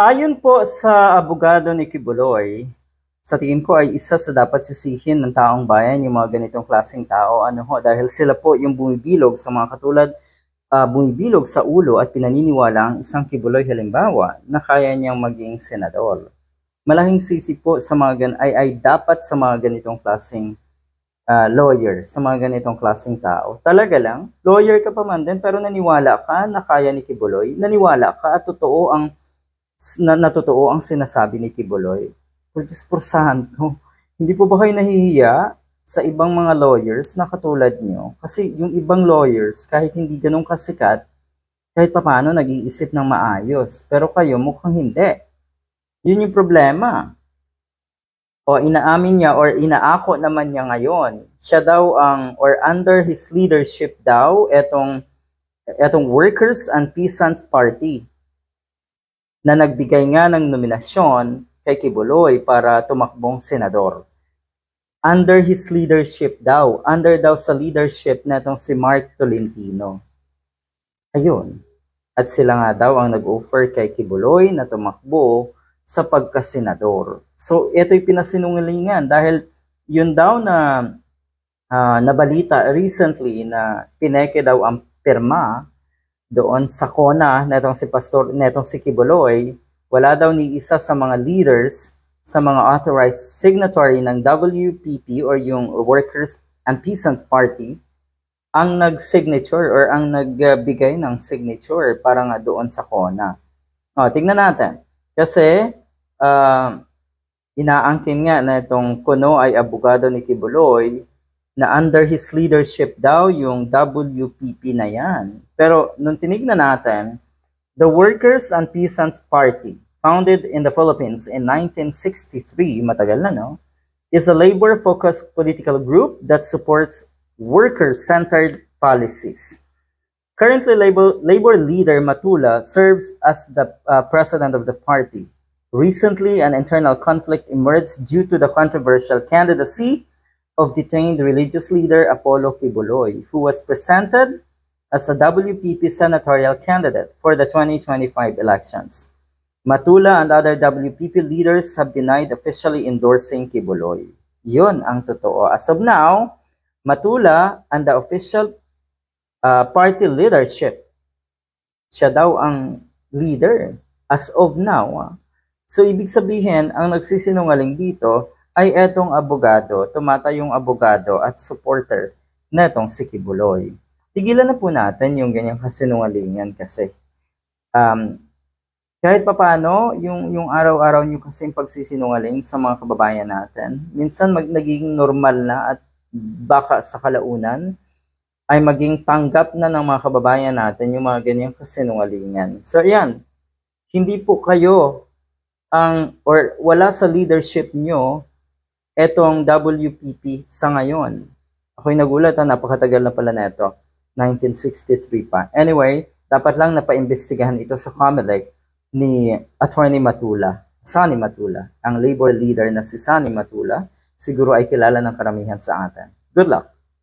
Ayon po sa abogado ni Kibuloy, sa tingin ko ay isa sa dapat sisihin ng taong bayan yung mga ganitong klaseng tao. Ano ho, dahil sila po yung bumibilog sa mga katulad, ah, bumibilog sa ulo at pinaniniwala ang isang Kibuloy halimbawa na kaya niyang maging senador. Malaking sisi po sa mga gan ay, ay dapat sa mga ganitong klaseng ah, lawyer, sa mga ganitong klaseng tao. Talaga lang, lawyer ka pa man din pero naniwala ka na kaya ni Kibuloy, naniwala ka at totoo ang na natotoo ang sinasabi ni Kibuloy. For Diyos por santo, hindi po ba kayo nahihiya sa ibang mga lawyers na katulad nyo? Kasi yung ibang lawyers, kahit hindi ganun kasikat, kahit papano nag-iisip ng maayos. Pero kayo mukhang hindi. Yun yung problema. O inaamin niya or inaako naman niya ngayon. Siya daw ang, or under his leadership daw, etong, etong Workers and Peasants Party na nagbigay nga ng nominasyon kay Kibuloy para tumakbong senador. Under his leadership daw, under daw sa leadership netong si Mark Tolentino. Ayun. At sila nga daw ang nag-offer kay Kibuloy na tumakbo sa pagkasenador. So, ito'y pinasinungalingan dahil yun daw na ah, nabalita recently na pineke daw ang pirma doon sa Kona netong si Pastor netong si Kibuloy, wala daw ni isa sa mga leaders sa mga authorized signatory ng WPP or yung Workers and Peasants Party ang nag-signature or ang nagbigay ng signature para nga doon sa Kona. O, tignan natin. Kasi ah, inaangkin nga na itong Kuno ay abogado ni Kibuloy na under his leadership daw yung WPP na yan. Pero nung tinignan natin, the Workers and Peasants Party, founded in the Philippines in 1963, matagal na no, is a labor-focused political group that supports worker-centered policies. Currently, labor, labor leader Matula serves as the uh, president of the party. Recently, an internal conflict emerged due to the controversial candidacy of detained religious leader Apollo Kibuloy, who was presented as a WPP senatorial candidate for the 2025 elections. Matula and other WPP leaders have denied officially endorsing Kibuloy. Yun ang totoo. As of now, Matula and the official uh, party leadership, siya daw ang leader as of now. ah. So, ibig sabihin, ang nagsisinungaling dito ay etong abogado, tumatayong abogado at supporter netong si Kibuloy. Tigilan na po natin yung ganyang kasinungalingan kasi um, kahit papano, yung, yung araw-araw nyo kasing pagsisinungaling sa mga kababayan natin, minsan mag, naging normal na at baka sa kalaunan ay maging tanggap na ng mga kababayan natin yung mga ganyang kasinungalingan. So, yan. Hindi po kayo ang, or wala sa leadership nyo etong WPP sa ngayon. Ako'y nagulat ha, napakatagal na pala neto. 1963 pa. Anyway, dapat lang napaimbestigahan ito sa COMELEC ni Attorney Matula, Sani Matula, ang labor leader na si Sani Matula, siguro ay kilala ng karamihan sa atin. Good luck!